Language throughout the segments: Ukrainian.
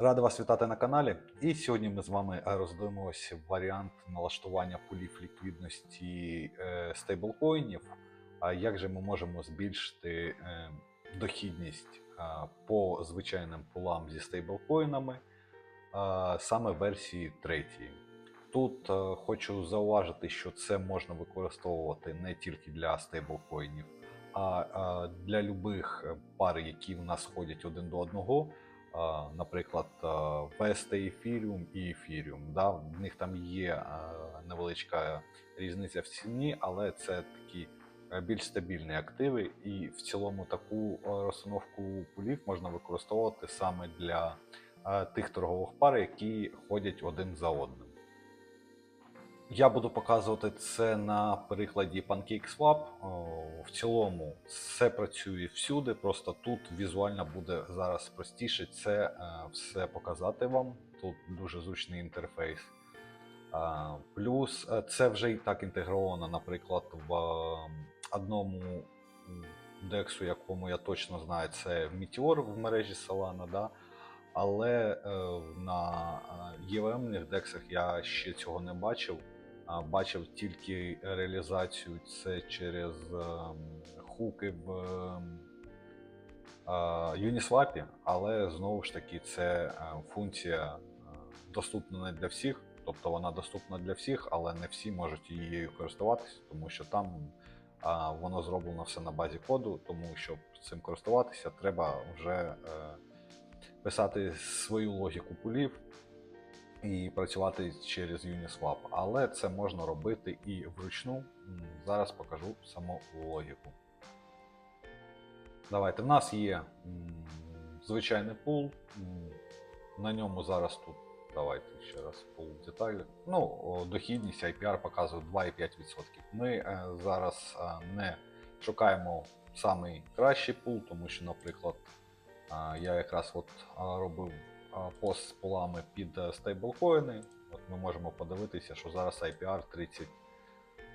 Радий вас вітати на каналі. І сьогодні ми з вами роздивимося варіант налаштування пулів ліквідності е, стейблкоїнів. А як же ми можемо збільшити е, дохідність по звичайним пулам зі стейблкоїнами саме версії 3. Тут е, хочу зауважити, що це можна використовувати не тільки для стейблкоїнів, а для любих пар, які в нас ходять один до одного. Наприклад, вести Ефіріум і Ефіріум. Да? В них там є невеличка різниця в ціні, але це такі е, більш стабільні активи, і в цілому таку е, розстановку пулів можна використовувати саме для е, тих торгових пар, які ходять один за одним. Я буду показувати це на прикладі PancakeSwap. В цілому все працює всюди, просто тут візуально буде зараз простіше це е, все показати вам. Тут дуже зручний інтерфейс. Плюс е, це вже і так інтегровано, наприклад, в е, одному дексу, якому я точно знаю, це Meteor в мережі Solana. Да? Але на EVM дексах я ще цього не бачив. Бачив тільки реалізацію це через ем, хуки в ем, Uniswap, але знову ж таки це е, функція е, доступна не для всіх, тобто вона доступна для всіх, але не всі можуть її користуватися, тому що там воно зроблено все на базі коду, тому щоб цим користуватися, треба вже е, писати свою логіку пулів і працювати через Uniswap. Але це можна робити і вручну. Зараз покажу саму логіку. Давайте. В нас є звичайний пул. На ньому зараз тут. Давайте ще раз пул деталі. Ну, дохідність IPR показує 2,5%. Ми е, зараз е, не шукаємо самий кращий пул, тому що, наприклад, е, я якраз от робив пост з полами під е, стейблкоїни. От ми можемо подивитися, що зараз IPR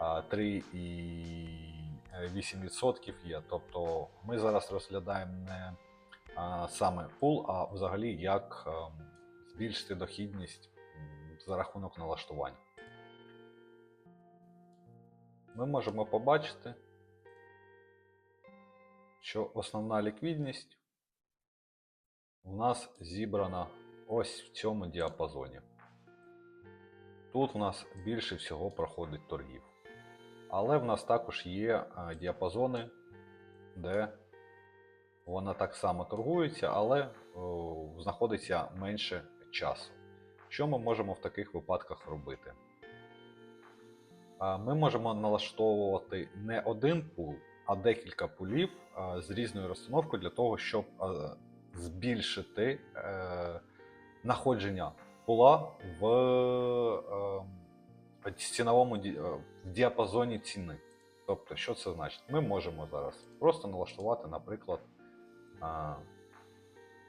33,8% є. Тобто ми зараз розглядаємо не саме пул, а взагалі як ем, збільшити дохідність за рахунок налаштувань. Ми можемо побачити, що основна ліквідність у нас зібрана ось в цьому діапазоні. Тут у нас більше всього проходить торгів. Але в нас також є діапазони, де вона так само торгується, але знаходиться менше часу. Що ми можемо в таких випадках робити? Ми можемо налаштовувати не один пул, а декілька пулів з різною розстановкою для того, щоб збільшити е, находження пула в е, ціновому е, в діапазоні ціни. Тобто, що це значить? Ми можемо зараз просто налаштувати, наприклад, е,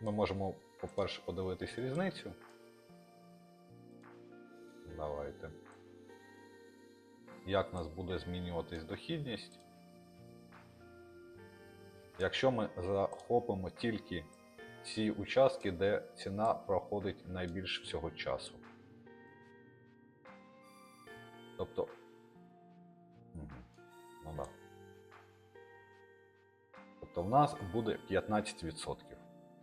ми можемо, по-перше, подивитись різницю. Давайте. Як в нас буде змінюватись дохідність? Якщо ми захопимо тільки ці участки, де ціна проходить найбільше всього часу. Тобто. Мгм. Ну да. Тобто в нас буде 15%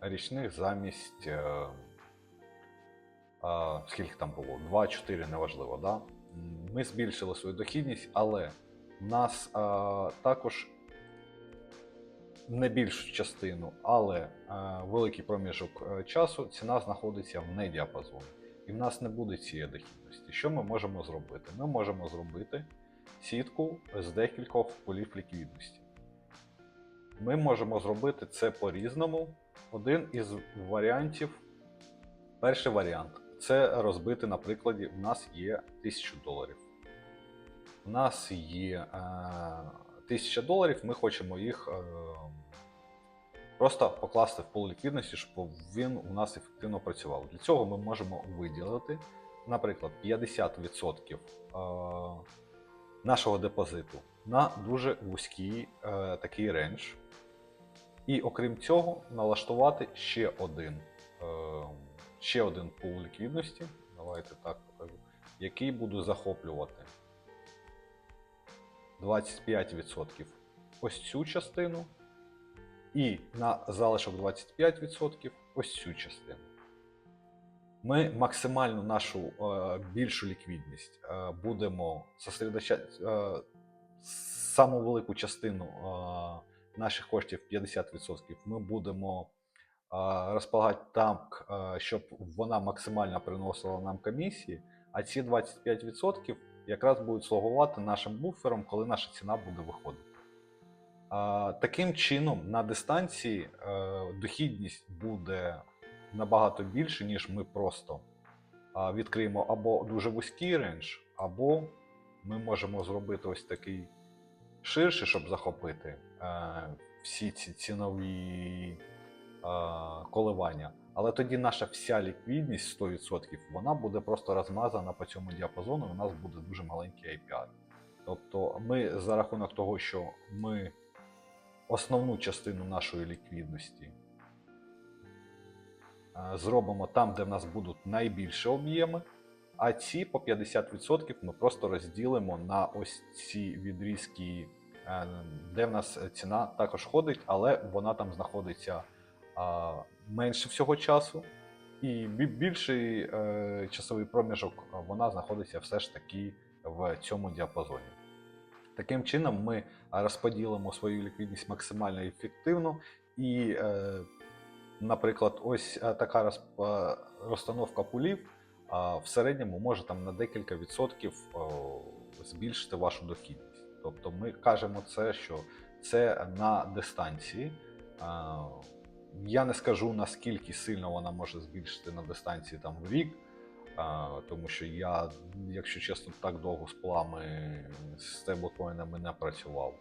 річних замість. Е, а, скільки там було? 2-4, неважливо, да? Ми збільшили свою дохідність, але в нас а, також не більшу частину, але е, великий проміжок е, часу ціна знаходиться в недіапазоні. І в нас не буде цієї дохідності. Що ми можемо зробити? Ми можемо зробити сітку з декількох полів ліквідності. Ми можемо зробити це по-різному. Один із варіантів, перший варіант це розбити на прикладі, у нас є 1000 доларів. У нас є е, 1000 доларів, ми хочемо їх е, просто покласти в пул ліквідності, щоб він у нас ефективно працював. Для цього ми можемо виділити, наприклад, 50% е, нашого депозиту на дуже вузький е, такий рендж. І окрім цього, налаштувати ще один е, ще один пул ліквідності. Давайте так покажу. Який буду захоплювати 25% ось цю частину. І на залишок 25% ось цю частину. Ми максимальну нашу е, більшу ліквідність е, будемо зосередочати е, саму велику частину е, наших коштів 50% ми будемо е, розполагати так, е, щоб вона максимально приносила нам комісії, а ці 25% якраз будуть слугувати нашим буфером, коли наша ціна буде виходити. Таким чином, на дистанції е, дохідність буде набагато більше, ніж ми просто відкриємо або дуже вузький рендж, або ми можемо зробити ось такий ширший, щоб захопити е, всі ці цінові е, коливання. Але тоді наша вся ліквідність 100% вона буде просто розмазана по цьому діапазону, і у нас буде дуже маленький IPR. Тобто ми за рахунок того, що ми основну частину нашої ліквідності е, зробимо там, де в нас будуть найбільші об'єми, а ці по 50% ми просто розділимо на ось ці відрізки, е, де в нас ціна також ходить, але вона там знаходиться менше всього часу. І більший е, часовий проміжок е, вона знаходиться все ж таки в цьому діапазоні. Таким чином, ми розподілимо свою ліквідність максимально ефективно. І, е, наприклад, ось е, така е, розстановка пулів в середньому може там на декілька відсотків збільшити вашу дохідність. Тобто ми кажемо це, що це на дистанції. Я не скажу наскільки сильно вона може збільшити на дистанції там в рік, тому що я, якщо чесно, так довго з плами з стейблкоїнами не працював.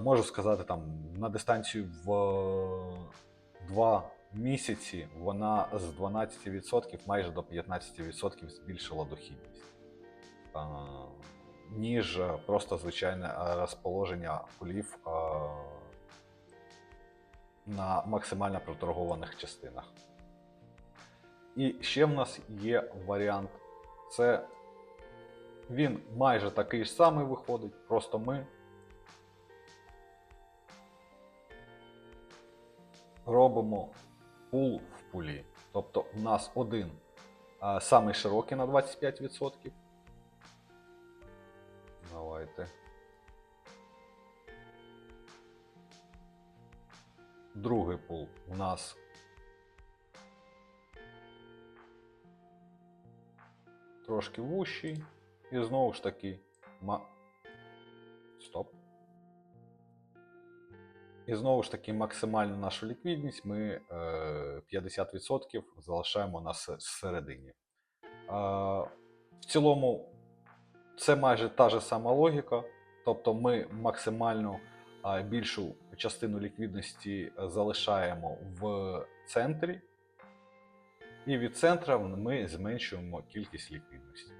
Можу сказати, там на дистанцію в два місяці вона з 12% майже до 15% збільшила дохідність, ніж просто звичайне розположення полів а, на максимально проторгованих частинах. І ще в нас є варіант. Це він майже такий ж самий виходить, просто ми робимо пул в пулі. Тобто у нас один а, самий широкий на 25%. Давайте. Другий пул у нас трошки вущий. І знову ж таки. Ма... Стоп. І знову ж таки, максимальну нашу ліквідність ми е, 50% залишаємо на середині. Е, в цілому, це майже та ж сама логіка. Тобто ми максимально е, більшу частину ліквідності е, залишаємо в центрі, і від центра ми зменшуємо кількість ліквідності.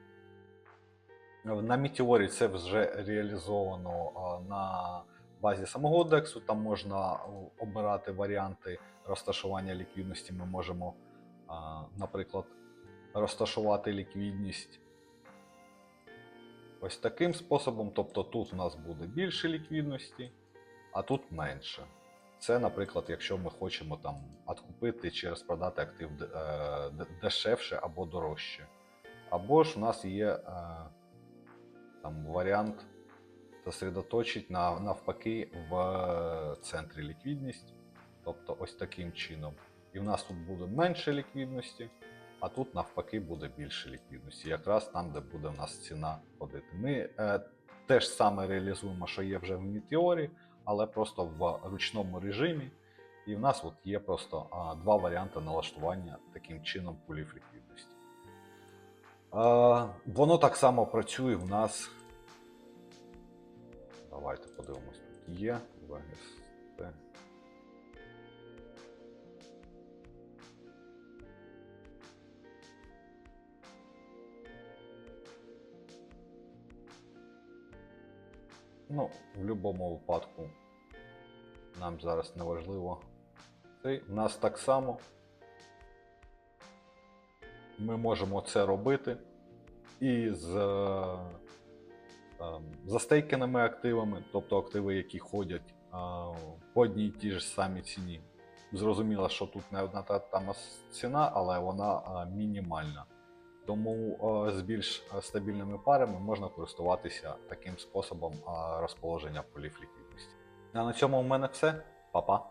На Мітіорі це вже реалізовано на базі самого DEX. Там можна обирати варіанти розташування ліквідності. Ми можемо, наприклад, розташувати ліквідність ось таким способом. Тобто тут у нас буде більше ліквідності, а тут менше. Це, наприклад, якщо ми хочемо там откупити чи розпродати актив е, дешевше або дорожче. Або ж у нас є е, там варіант зосередоточить на, навпаки в центрі ліквідність. Тобто ось таким чином. І в нас тут буде менше ліквідності, а тут навпаки буде більше ліквідності. Якраз там, де буде в нас ціна ходити. Ми е, теж саме реалізуємо, що є вже в Мітеорі, але просто в ручному режимі. І в нас от є просто а, два варіанти налаштування таким чином пулів ліквідності. А, воно так само працює в нас. Давайте подивимось, тут є VST. Ну, в будь-якому випадку нам зараз не важливо. Цей у нас так само ми можемо це робити і з е, ем, застейканими активами, тобто активи, які ходять е, по одній і тій ж самій ціні. Зрозуміло, що тут не одна та сама ціна, але вона е, мінімальна. Тому з більш е, стабільними парами можна користуватися таким способом е, розположення полів ліквідності. А на цьому у мене все. Па-па!